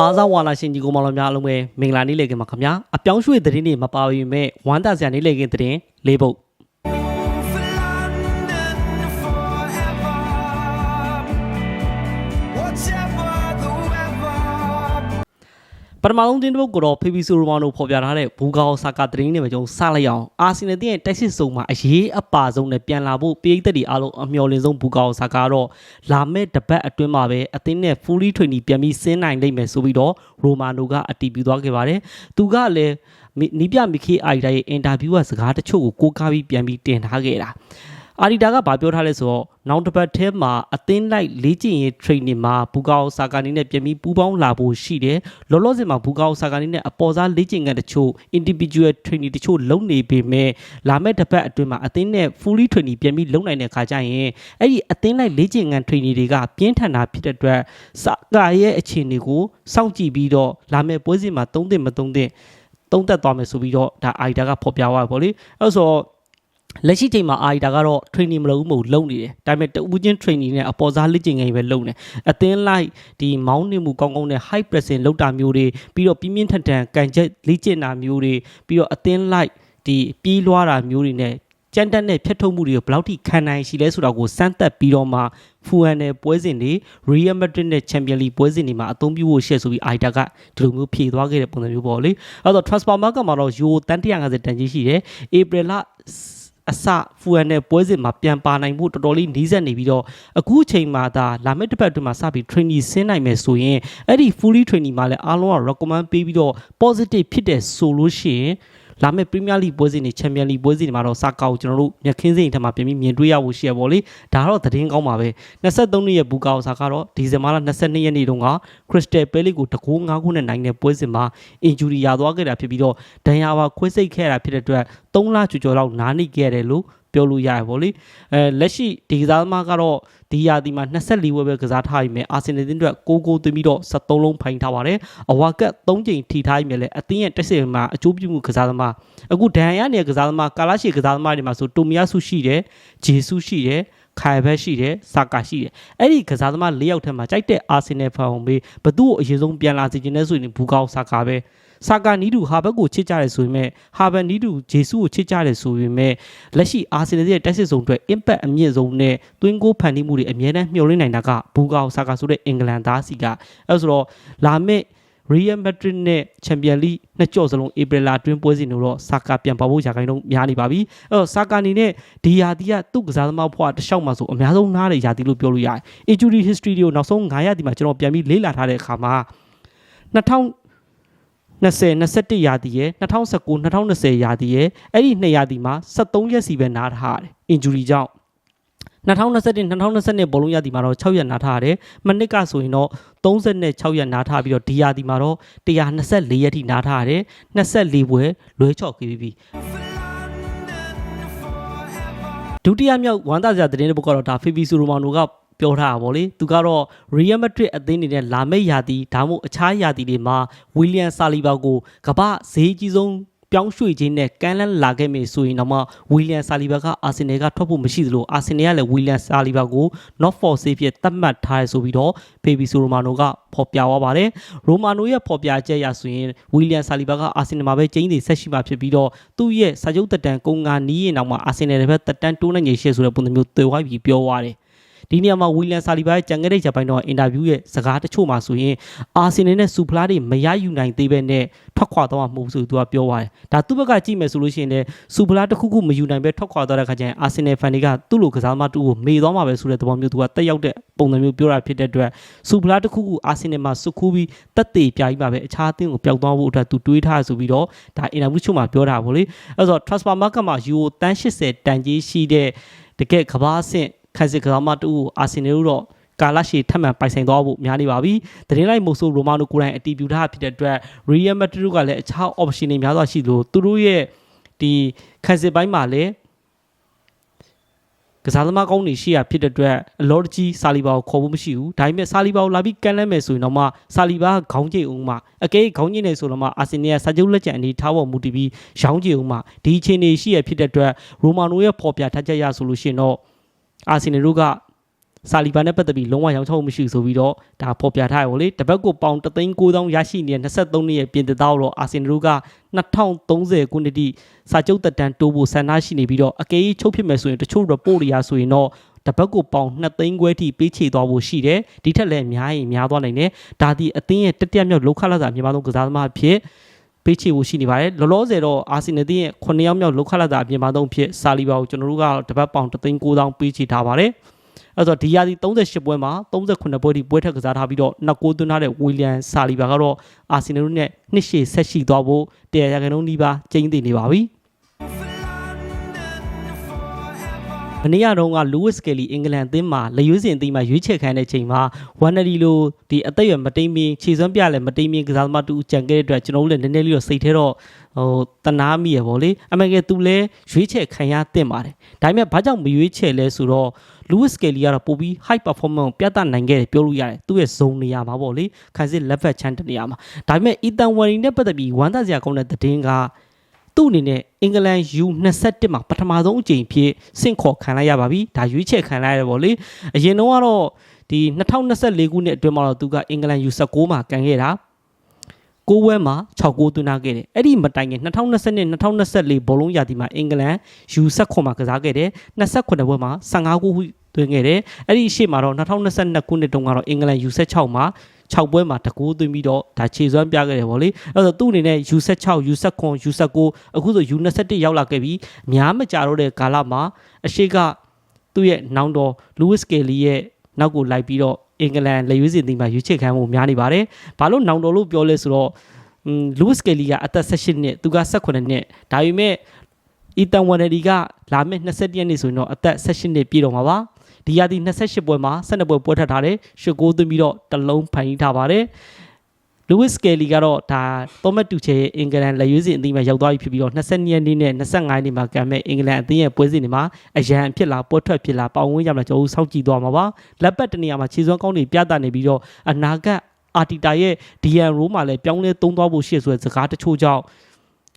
အားစားဝါလာရှင်ကြီးကိုမောင်တော်များအားလုံးပဲမင်္ဂလာနေ့လည်ခင်ပါခင်ဗျာအပြောင်းရွှေ့သတင်းတွေမပါပေမဲ့ဝမ်းသာစရာနေ့လည်ခင်သတင်း၄ပုတ် ပထမဆုံးတင်းတစ်ပုတ်ကိုတော့ဖေဖီဆိုရိုမာနိုဖော်ပြထားတဲ့ဘူဂါအောဆာကာသတင်းတွေပဲကျွန်တော်စလိုက်အောင်အာဆင်နယ်တင်းရဲ့တိုက်စစ်စုံမှာအရေးအပါဆုံးနဲ့ပြန်လာဖို့ပြည်သက်တွေအားလုံးအမျှော်လင့်ဆုံးဘူဂါအောဆာကာကတော့လာမဲ့တပတ်အတွင်းမှာပဲအသင်းနဲ့ fully training ပြန်ပြီးဆင်းနိုင်လိမ့်မယ်ဆိုပြီးတော့ရိုမာနိုကအတည်ပြုသွားခဲ့ပါတယ်သူကလည်းနီးပြမီခေအိုက်တာရဲ့အင်တာဗျူးကစကားတချို့ကိုကိုးကားပြီးပြန်ပြီးတင်ထားခဲ့တာ အာဒီတာကဗာပြောထားလဲဆိုတော့နောက်တစ်ပတ်ထဲမှာအသင်းလိုက်လေ့ကျင့်ရေး training မှာဘူကာအိုဆာကာနီနဲ့ပြန်ပြီးပူးပေါင်းလာဖို့ရှိတယ်လောလောဆယ်မှာဘူကာအိုဆာကာနီနဲ့အပေါ်စားလေ့ကျင့်ခန်းတချို့ individual training တချို့လုပ်နေပေမဲ့လာမယ့်တစ်ပတ်အတွင်းမှာအသင်းနဲ့ fully training ပြန်ပြီးလုပ်နိုင်တဲ့ခါကျရင်အဲ့ဒီအသင်းလိုက်လေ့ကျင့်ခန်း training တွေကပြင်းထန်တာဖြစ်တဲ့အတွက်ဆာကာရဲ့အခြေအနေကိုစောင့်ကြည့်ပြီးတော့လာမယ့်ပွဲစဉ်မှာသုံးသင့်မသုံးသင့်သုံးသက်သွားမယ်ဆိုပြီးတော့ဒါအိုက်တာကဖော်ပြသွားပါဗောလေအဲ့ဆိုတော့ လက်ရှိချိန်မှာအာရီတာကတော့ training မလုပ်ဘူးမဟုတ်လုံနေတယ်ဒါပေမဲ့တဦးချင်း training နဲ့အပေါ်စားလက်ကျင်ငယ်ပဲလုံနေအသင်းလိုက်ဒီမောင်းနေမှုကောင်းကောင်းနဲ့ high pressing လောက်တာမျိုးတွေပြီးတော့ပြင်းပြင်းထန်ထန်ကန်ချက်လက်ကျင်တာမျိုးတွေပြီးတော့အသင်းလိုက်ဒီပြေးလွှားတာမျိုးတွေနဲ့ကြမ်းတက်တဲ့ဖြတ်ထုတ်မှုတွေကိုဘယ်လောက်ထိခံနိုင်ရှိလဲဆိုတာကိုစမ်းသပ်ပြီးတော့မှဖူဟန်နဲ့ပွဲစဉ်တွေ Real Madrid နဲ့ Champions League ပွဲစဉ်တွေမှာအသုံးပြုဖို့ရှေ့ဆိုပြီးအိုက်တာကဒီလိုမျိုးဖြေသွားခဲ့တဲ့ပုံစံမျိုးပေါ့လေအဲ့တော့ transfer market မှာတော့ Euro တန်150တန်ကြီးရှိတယ် April လ အစဖူဟန်နဲ့ပွဲစဉ်မှာပြန်ပါနိုင်ဖို့တော်တော်လေးနီးစပ်နေပြီးတော့အခုအချိန်မှာဒါလာမယ့်တစ်ပတ်အတွင်းမှာစပြီး training ဆင်းနိုင်မယ်ဆိုရင်အဲ့ဒီ fully training မှာလည်းအားလုံးက recommend ပေးပြီးတော့ positive ဖြစ်တဲ့ဆိုလို့ရှိရင်လာမယ့် Premier League ပွဲစဉ်တွေ Champions League ပွဲစဉ်တွေမှာတော့စကောက်ကျွန်တော်တို့မြက်ခင်းစိန်ထက်မှာပြန်ပြီးမြင်တွေ့ရဖို့ရှိရပါလေဒါကတော့သတင်းကောင်းပါပဲ23နှစ်ရဲ့ဘူကာအိုဆာကတော့ဒီဇင်ဘာလ22ရက်နေ့တုန်းက Crystal Palace ကိုတကူ9ခုနဲ့နိုင်တဲ့ပွဲစဉ်မှာ injury ရသွားခဲ့တာဖြစ်ပြီးတော့ဒဏ်ရာပါခွဲစိတ်ခဲ့တာဖြစ်တဲ့အတွက်3လကျော်ကျော်လောက်နားနေခဲ့တယ်လို့ပြောလို့ရရပါလေအဲလက်ရှိဒီကစားသမားကတော့ဒီရာသီမှာ24ဝက်ပဲကစားထားရမယ်အာဆင်နယ်တင်းအတွက်6ဂိုးသွင်းပြီးတော့73လုံးဖိုင်ထားပါတယ်အဝါကတ်3ချိန်ထိထားရမယ်လေအသင်းရဲ့တက်စစ်မှာအကျိုးပြုမှုကစားသမားအခုဒန်ရနေတဲ့ကစားသမားကာလာရှီကစားသမားတွေမှာဆိုတိုမီယာဆုရှိတယ်ဂျေဆုရှိတယ်ခိုင်ဘက်ရှိတယ်ဆာကာရှိတယ်အဲ့ဒီကစားသမား၄ယောက်ထဲမှာကြိုက်တဲ့အာဆင်နယ်ဖန်အောင်ပေးဘသူ့ကိုအရင်ဆုံးပြန်လာစေချင်တဲ့ဆိုရင်ဘူကောက်ဆာကာပဲ ဆာကာနီးတူဟာဘက်ကိုချစ်ကြတယ်ဆိုပေမဲ့ဟာဘက်နီးတူဂျေဆုကိုချစ်ကြတယ်ဆိုပေမဲ့လက်ရှိအာဆင်နယ်ရဲ့တက်စစ်ဆုံးအတွက် impact အမြင့်ဆုံးနဲ့တွင်းကိုဖန်တီးမှုတွေအများနဲ့မျှော်လင့်နိုင်တာကဘူကောက်ဆာကာဆိုတဲ့အင်္ဂလန်သားစီကအဲဆိုတော့လာမယ့် Real Madrid နဲ့ Champions League နှစ်ကြော့စလုံး April လအတွင်းပွဲစဉ်တို့တော့ဆာကာပြန်ပါဖို့ရာခိုင်နှုန်းများနေပါပြီ။အဲ့တော့ဆာကာအနေနဲ့ဒီယာတီကသူ့ကစားသမားဘွားတစ်လျှောက်မှာဆိုအများဆုံးနားတဲ့ယာတီလို့ပြောလို့ရတယ်။ Injury history တွေကိုနောက်ဆုံး9ရာသီမှာကျွန်တော်ပြန်ပြီးလေ့လာထားတဲ့အခါမှာ2000 20 21ရာသီရယ်2019 2020ရာသီရယ်အဲ့ဒီနှစ်ရာသီမှာ73ရက်စီပဲနားထားရတယ် injury ကြောင့်2021 2022ဘောလုံးရာသီမှာတော့6ရက်နားထားရတယ်။မနစ်ကဆိုရင်တော့36ရက်နားထားပြီးတော့ဒီရာသီမှာတော့124ရက်ထိနားထားရတယ်။24ပွဲလွဲချော့ခဲ့ပြီးပြီ For London forever. ဒုတိယမြောက်ဝမ်းသာစရာသတင်းတစ်ပုဒ်ကတော့ဒါဖီဖီဆူရိုမာနိုက ပြောထားတာဗောလေသူကတော့ Real Madrid အသင်းနေတဲ့လာမယ့်ရာသီဒါမှမဟုတ်အခြားရာသီတွေမှာ William Saliba ကိုကမ္ဘာဈေးကြီးဆုံးပြောင်းရွှေ့ခြင်းနဲ့ကမ်းလှမ်းလာခဲ့မယ်ဆိုရင်တော့မှ William Saliba ကအာဆင်နယ်ကထွက်ဖို့မရှိသလိုအာဆင်နယ်ကလည်း William Saliba ကို not for sale ဖြစ်သတ်မှတ်ထားရဆိုပြီးတော့ဖေဘီဆိုရိုမာနိုကဖော်ပြသွားပါတယ်ရိုမာနိုရဲ့ဖော်ပြချက်အရဆိုရင် William Saliba ကအာဆင်နယ်မှာပဲကျင်းနေဆက်ရှိမှာဖြစ်ပြီးတော့သူ့ရဲ့စာချုပ်တက်တန်ကုန်ကနီးရင်တော့မှအာဆင်နယ်ရဲ့ဘက်တက်တန်တိုးနိုင်နေရှေ့ဆိုတဲ့ပုံစံမျိုးတွေ့ဝိုင်းပြီးပြောသွားတယ် ဒီနေရာမှာဝီလန်ဆာလီဘာရဲ့ကြံခဲ့တဲ့ဂျပန်တော့အင်တာဗျူးရဲ့စကားတချို့မှာဆိုရင်အာဆင်နယ်နဲ့စူဖလားတွေမရယူနိုင်သေးပဲနဲ့ထွက်ခွာတော့မှာမဟုတ်ဘူးဆိုသူကပြောသွားတယ်။ဒါသူ့ဘက်ကကြည့်မယ်ဆိုလို့ရှိရင်လည်းစူဖလားတစ်ခုခုမယူနိုင်ပဲထွက်ခွာတော့တဲ့ခါကျရင်အာဆင်နယ်ဖန်တွေကသူ့လိုကစားသမားတူကိုမေသွားမှာပဲဆိုတဲ့သဘောမျိုးသူကတက်ရောက်တဲ့ပုံစံမျိုးပြောတာဖြစ်တဲ့အတွက်စူဖလားတစ်ခုခုအာဆင်နယ်မှာစုခူးပြီးတက်သေးပြားကြီးပါပဲအခြားအသင်းကိုပျောက်သွားဖို့အတွက်သူတွေးထားဆိုပြီးတော့ဒါအင်တာဗျူးချို့မှာပြောတာပေါ့လေ။အဲဆိုတော့ transfer market မှာယူရိုတန်း80တန်ကြီးရှိတဲ့တကယ်ကဘာအဆင့် ခန်းစစ်ကစားမတူကိုအာဆင်နယ်တို့တော့ကာလရှည်ထပ်မံပိုင်ဆိုင်သွားဖို့များနေပါပြီ။တရင်လိုက်မို့ဆိုရိုမာနိုကိုယ်တိုင်အတီးပြူထားဖြစ်တဲ့အတွက် Real Madrid တို့ကလည်းအခြား option တွေများစွာရှိလို့သူတို့ရဲ့ဒီခန်းစစ်ပိုင်းမှာလည်းကစားသမားကောင်းတွေရှိရဖြစ်တဲ့အတွက်အလော်တကြီးဆာလီဘာကိုခေါ်ဖို့မရှိဘူးဒါပေမဲ့ဆာလီဘာကိုလာပြီးကန်လဲမယ်ဆိုရင်တော့မှဆာလီဘာကခေါင်းကျိတ်အောင်မှအကဲခေါင်းကျိတ်နေဆိုတော့မှအာဆင်နယ်ကစာချုပ်လက်ကျန်အနေထားပေါ်မူတည်ပြီးရောင်းကျိတ်အောင်မှဒီအချိန်တွေရှိရဖြစ်တဲ့အတွက်ရိုမာနိုရဲ့ပေါ်ပြထားချက်ရဆိုလို့ရှိရင်တော့ အာဆင်နယ်တို့ကစာလီဘာနဲ့ပတ်သက်ပြီးလုံးဝရောင်းချမှုမရှိဘူးဆိုပြီးတော့ဒါဖော်ပြထားရပါလေတစ်ပတ်ကိုပေါင်3,900ရရှိနေတဲ့23နှစ်ရဲ့ပြင်သစ်သားကိုတော့အာဆင်နယ်တို့က2030ခုနှစ်ထိစာချုပ်သက်တမ်းတိုးဖို့ဆန္ဒရှိနေပြီးတော့အကယ်၍ချုပ်ဖြစ်မယ်ဆိုရင်တချို့ report တွေရာဆိုရင်တော့တစ်ပတ်ကိုပေါင်2သိန်းခွဲထိပေးချေသွားဖို့ရှိတယ်ဒီထက်လည်းအများကြီးများသွားနိုင်တယ်ဒါဒီအသင်းရဲ့တတိယမြောက်လောက်ခလာတာမြန်မာဆုံးကစားသမားအဖြစ် ပေးချေဖို့ရှိနေပါတယ်လောလောဆယ်တော့အာဆင်နယ်ရဲ့9ယောက်မြောက်လောက်ခလာတာအပြင်မှာသုံးဖြစ်စာလီဘာကိုကျွန်တော်တို့ကတပတ်ပေါင်3သိန်း9,000ပေးချေထားပါတယ်အဲ့တော့ဒီရာသီ38ပွဲမှာ38ပွဲထိပွဲထက်ကစားထားပြီးတော့နောက်ကိုသွင်းထားတဲ့ဝီလျံဆာလီဘာကတော့အာဆင်နယ်နဲ့နှစ်ရှည်ဆက်ရှိသွားဖို့တရားရခိုင်နှုန်းဒီပါကျင်းသိနေပါပြီ မနေ့ကတော့ကလူးဝစ်စကယ်လီအင်္ဂလန်အသင်းမှာလက်ရွေးစင်အသင်းမှာရွေးချယ်ခံတဲ့ချိန်မှာဝမ်နရီလိုဒီအသက်အရွယ်မတိမ်မင်းခြေစွမ်းပြလည်းမတိမ်မင်းကစားသမားတူကြံခဲ့တဲ့အတွက်ကျွန်တော်တို့လည်းနည်းနည်းလေးတော့စိတ်ထဲတော့ဟိုတနာမိရပေါ့လေအမေကသူလည်းရွေးချယ်ခံရတင်ပါတယ်ဒါပေမဲ့ဘာကြောင့်မရွေးချယ်လဲဆိုတော့လူးဝစ်စကယ်လီကတော့ပိုပြီး high performance ကိုပြသနိုင်ခဲ့တယ်ပြောလို့ရတယ်သူ့ရဲ့ zone နေရာမှာပေါ့လေခိုင်စစ် left chance တနေရာမှာဒါပေမဲ့ Ethan Warren နဲ့ပတ်သက်ပြီးဝမ်းသာစရာကောင်းတဲ့သတင်းက သူ့အနေနဲ့အင်္ဂလန် U21 မှာပထမဆုံးအကြိမ်ဖြစ်ဆင့်ခေါ်ခံလိုက်ရပါပြီဒါရွေးချယ်ခံလိုက်ရတယ်ဗောလေအရင်တော့ကတော့ဒီ2024ခုနှစ်အတွင်းမှာတော့သူကအင်္ဂလန် U19 မှာကန်ခဲ့တာကိုဝဲမှာ6ဂိုးသွင်းထားခဲ့တယ်အဲ့ဒီမတိုင်ခင်2020 2024ဘောလုံးရာသီမှာအင်္ဂလန် U19 မှာကစားခဲ့တယ်29ပွဲမှာ15ဂိုးသွင်းခဲ့တယ်အဲ့ဒီရှေ့မှာတော့2022ခုနှစ်တုန်းကတော့အင်္ဂလန် U16 မှာ 6ပွဲမှာတကူသွင်းပြီးတော့ဒါခြေစွမ်းပြခဲ့တယ်ဗောလေအဲ့တော့သူ့အနေနဲ့ U16 U19 U19 အခုဆို U21 ရောက်လာခဲ့ပြီးများမကြတော့တဲ့ကာလမှာအရှိကသူ့ရဲ့နောင်တော် Lewis Kelly ရဲ့နောက်ကိုလိုက်ပြီးတော့အင်္ဂလန်လက်ရွေးစင်တီမှာရွေးချယ်ခံမှုများနေပါတယ်။ဘာလို့နောင်တော်လို့ပြောလဲဆိုတော့อืม Lewis Kelly ကအသက်18နှစ်သူက18နှစ်ဒါပေမဲ့ Ethan Wanedy ကလာမယ့်21ရက်နေ့ဆိုရင်တော့အသက်18နှစ်ပြည့်တော့မှာပါ။ ဒီရာသီ28ပွဲမှာ12ပွဲပွဲထပ်ထားတယ်။ရှစ်ဂိုးသွင်းပြီးတော့တစ်လုံးဖန်တီးထားပါတယ်။ Lewis Kelly ကတော့ဒါသောမတ်တူချေရဲ့အင်္ဂလန်လက်ရွေးစင်အသင်းမှာရောက်သွားပြီဖြစ်ပြီးတော့22ရက်နေ့နဲ့25ရက်နေ့မှာကံမဲ့အင်္ဂလန်အသင်းရဲ့ပွဲစဉ်တွေမှာအရန်ဖြစ်လာပွဲထွက်ဖြစ်လာပေါင်ဝင်းကြမှာကျွန်တော်တို့စောင့်ကြည့်သွားမှာပါလက်ပတ်တနေရာမှာခြေစွမ်းကောင်းတွေပြသနေပြီးတော့အနာဂတ်အာတီတာရဲ့ DN Row မှာလည်းပြောင်းလဲသုံးသွားဖို့ရှိရဆိုတဲ့စကားတချို့ကြောင့်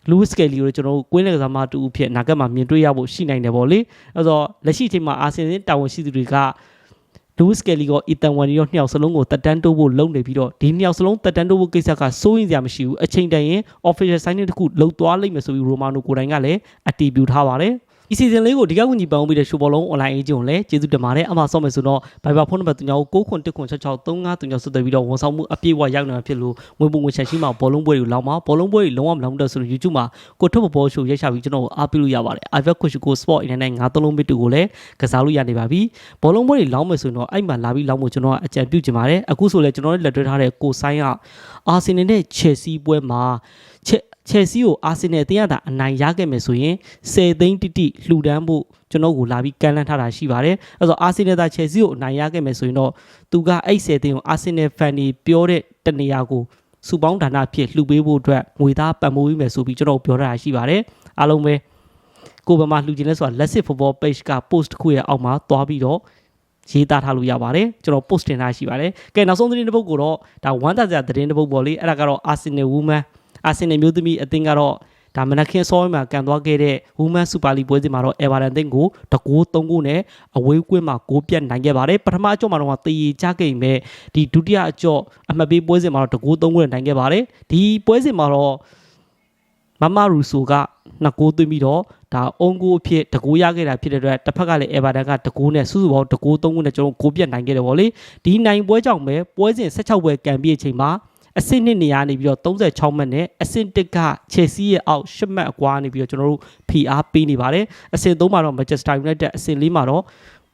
Lewis Kelly ကိုကျွန်တော်တို့ကွင်းလက်ကစားမတူအဖြစ်အနာဂတ်မှာမြင်တွေ့ရဖို့ရှိနိုင်တယ်ပေါ့လေအဲတော့လက်ရှိအချိန်မှာအာဆင်နယ်တာဝန်ရှိသူတွေကလူးစကယ်လီကိုအီတန်ဝန်ရီရောနှစ်ယောက်စလုံးကိုတက်တန်းတိုးဖို့လုပ်နေပြီးတော့ဒီနှစ်ယောက်စလုံးတက်တန်းတိုးဖို့ကိစ္စကစိုးရင်စရာမရှိဘူးအချိန်တန်ရင် official signing တစ်ခုလုပ်သွားလိမ့်မယ်ဆိုပြီးရိုမာနိုကိုယ်တိုင်ကလည်းအတည်ပြုထားပါတယ် ဒီ season လေးကိုဒီကကူညီပန်ပြီးတဲ့ရှိုးဘောလုံး online agent ကိုလည်းကျေးဇူးတင်ပါတယ်အမှဆော့မယ်ဆိုတော့ Viber ဖုန်းနံပါတ်39ကို69166353ဆွတ်တယ်ပြီးတော့ဝန်ဆောင်မှုအပြည့်အဝရောက်နေတာဖြစ်လို့ငွေပုံငွေချက်ရှိမှဘောလုံးပွဲတွေလောက်မှာဘောလုံးပွဲတွေလုံးဝမလောက်တဲ့ဆိုတော့ YouTube မှာကိုထုတ်ဘောရှိုးရိုက်ချပြီးကျွန်တော်အားပေးလို့ရပါတယ် Ivan Kushiko Sport အနေနဲ့ငါးသုံးလုံးမစ်တူကိုလည်းကစားလို့ရနေပါပြီဘောလုံးပွဲတွေလောင်းမယ်ဆိုရင်တော့အဲ့မှာလာပြီးလောင်းဖို့ကျွန်တော်ကအကြံပြုချင်ပါတယ်အခုဆိုလည်းကျွန်တော်တို့လက်တွဲထားတဲ့ကိုဆိုင်ကအာဆင်နယ်နဲ့ချယ်ဆီပွဲမှာချက် ချယ်ဆီကိုအာဆင်နယ်အသင်းကသာအနိုင်ရခဲ့မယ်ဆိုရင်10သိန်းတိတိလှူဒန်းဖို့ကျွန်တော်ကိုလာပြီးကန်လန်းထားတာရှိပါတယ်အဲဆိုအာဆင်နယ်သာချယ်ဆီကိုအနိုင်ရခဲ့မယ်ဆိုရင်တော့သူကအဲ့10သိန်းကိုအာဆင်နယ်ဖန်တွေပြောတဲ့တနေရာကိုစူပေါင်းဒါနဖြစ်လှူပေးဖို့အတွက်ငွေသားပံ့ပိုးပေးမယ်ဆိုပြီးကျွန်တော်ပြောထားတာရှိပါတယ်အားလုံးပဲကိုယ်ဘယ်မှာလှူခြင်းလဲဆိုတာ Let's It Football Page က post တစ်ခုရဲ့အောက်မှာသွားပြီးတော့ရေးသားထားလို့ရပါတယ်ကျွန်တော် post တင်ထားရှိပါတယ်ကဲနောက်ဆုံးသတင်းတစ်ပုဒ်ကိုတော့ဒါဝမ်းသာစရာသတင်းတစ်ပုဒ်ပေါ့လေအဲ့ဒါကတော့ Arsenal Women Arsenal မျိုးသမီးအသင်းကတော့ဒါမနက်ခင်းစောမှာကန်သွားခဲ့တဲ့ Women Super League ပွဲစဉ်မှာတော့ Everton အသင်းကိုတကူ3ခုနဲ့အဝေးကွင်းမှာ6ပြတ်နိုင်ခဲ့ပါတယ်ပထမအကြော့မှာတော့တည်ရကြခဲ့ပေမဲ့ဒီဒုတိယအကြော့အမှတ်ပေးပွဲစဉ်မှာတော့တကူ3ခုနဲ့နိုင်ခဲ့ပါတယ်ဒီပွဲစဉ်မှာတော့မမရူဆိုကနှစ်ကိုသွင်းပြီးတော့ဒါအုံကိုအဖြစ်တကူရခဲ့တာဖြစ်တဲ့အတွက်တစ်ဖက်ကလည်း Everton ကတကူနဲ့စုစုပေါင်းတကူ3ခုနဲ့ကျွန်တော်6ပြတ်နိုင်ခဲ့တယ်ဗောလေဒီနိုင်ပွဲကြောင့်ပဲပွဲစဉ်16ပွဲကန်ပြီးအချိန်မှာ အဆင့်နှစ်နေရာနေပြီးတော့36မှတ်နဲ့အဆင့်1ကချယ်ဆီရဲ့အောက်10မှတ်အကွာနေပြီးတော့ကျွန်တော်တို့ PR ပေးနေပါတယ်အဆင့်3မှာတော့ Manchester United အဆင့်4မှာတော့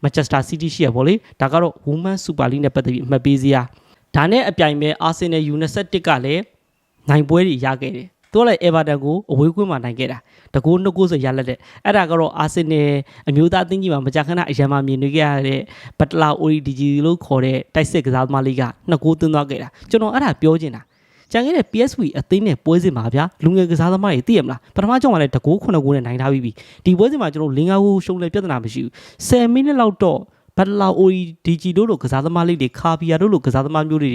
Manchester City ရှိရပါလေဒါကတော့ Women Super League နဲ့ပတ်သက်ပြီးအမှတ်ပေးစရာဒါနဲ့အပြိုင်ပဲ Arsenal U21 ကလည်းနိုင်ပွဲတွေရခဲ့တယ် သူကလည်း Everton ကိုအဝေးကွင်းမှာနိုင်ခဲ့တာတကူနှစ်ကူဆိုရလက်တဲ့အဲ့ဒါကတော့ Arsenal အမျိုးသားအသင်းကြီးမှာမကြာခဏအရန်မှာမြင်နေကြရတဲ့ဘတ်လာအိုရီဒီဂျီလို့ခေါ်တဲ့တိုက်စစ်ကစားသမားလေးကနှစ်ကူသွင်းသွားခဲ့တာကျွန်တော်အဲ့ဒါပြောချင်တာကျန်ခဲ့တဲ့ PSV အသင်းနဲ့ပွဲစဉ်မှာဗျာလူငယ်ကစားသမားတွေသိရမလားပထမကြောင်ကလည်းတကူ9ကူနဲ့နိုင်ထားပြီးပြီဒီပွဲစဉ်မှာကျွန်တော်လင်္ကာကိုရှုံးလဲပြဿနာမရှိဘူး10မိနစ်လောက်တော့ ဘတ်လာအိုရီဒီဂျီတို့လိုကစားသမားလေးတွေခါပီယာတို့လိုကစားသမားမျိုးတွေ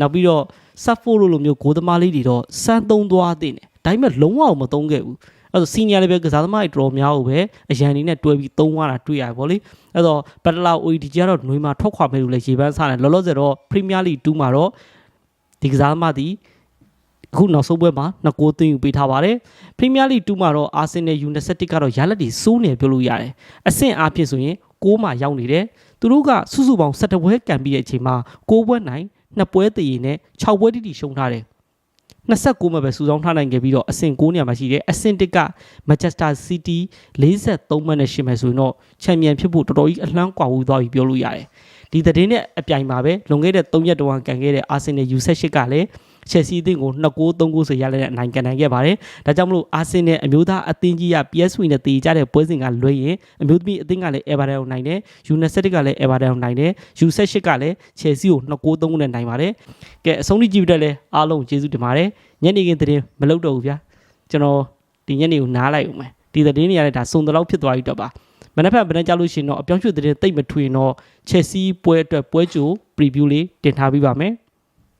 နောက်ပြီးတော့ဆတ်ဖိုလိုလိုမျိုးဂိုးသမားလေးတွေတော့စမ်းသုံးသွားတဲ့တယ်ဒါပေမဲ့လုံးဝမသုံးခဲ့ဘူးအဲ့တော့ senior level ကစားသမားတွေတော်တော်များကိုပဲအရန်နေနဲ့တွဲပြီးသုံးသွားတာတွေ့ရတယ်ဗောလေအဲ့တော့ဘတ်လာ OED ကြီးကတော့ຫນွေမှာထွက်ခွာမယ်လို့လည်းရေပန်းစားတယ်လောလောဆယ်တော့ Premier League 2မှာတော့ဒီကစားသမားဒီအခုနောက်ဆုံးပွဲမှာနှစ်ကိုးသွင်းယူပေးထားပါတယ် Premier League 2မှာတော့ Arsenal U21 ကတော့ရလက်တွေစိုးနေပြောလို့ရတယ်အဆင့်အားဖြင့်ဆိုရင် 6မှာရောက်နေတယ်သူတို့ကစုစုပေါင်း17ပွဲကန်ပြီးတဲ့အချိန်မှာ6ပွဲနိုင်2ပွဲတည်ရင်နဲ့6ပွဲတိတိရှုံးထားတယ်29မှာပဲစုဆောင်းထားနိုင်ခဲ့ပြီးတော့အဆင့်9နေရာမှာရှိတယ်အဆင့်1က Manchester City 43မှတ်နဲ့ရှိမယ်ဆိုရင်တော့ချန်ပီယံဖြစ်ဖို့တော်တော်ကြီးအလှမ်းကွာဝူးသွားပြီပြောလို့ရတယ်ဒီသတင်းနဲ့အပြိုင်မှာပဲလွန်ခဲ့တဲ့3ရက်တောင်ကန်ခဲ့တဲ့ Arsenal U18 ကလည်း Chelsea အသင်းကို2-3-3ဆိုရလက်နဲ့အနိုင်ကန်နိုင်ခဲ့ပါတယ်ဒါကြောင့်မလို့ Arsenal အမျိုးသားအသင်းကြီးက PSV နဲ့တည်ကြတဲ့ပွဲစဉ်ကလွှဲရင်အမျိုးသမီးအသင်းကလည်း Everton ကိုနိုင်တယ် U21 ကလည်း Everton ကိုနိုင်တယ် U18 ကလည်း Chelsea ကို2-3နဲ့နိုင်ပါတယ်ကဲအဆုံးထိကြည့်ပြီးတော့လည်းအားလုံးကျေးဇူးတင်ပါတယ်ညနေခင်းသတင်းမလုပ်တော့ဘူးဗျာကျွန်တော်ဒီညနေကိုနားလိုက်အောင်မယ်ဒီသတင်းတွေရတယ်ဒါစုံတလောက်ဖြစ်သွားပြီတော့ပါမနေ့ဖက်ဘယ်နဲ့ကြလို့ရှိရင်တော့အပြောင်းရွှေ့သတင်းတိတ်မထွေတော့ Chelsea ပွဲအတွက်ပွဲကြို preview လေးတင်ထားပြီးပါမယ်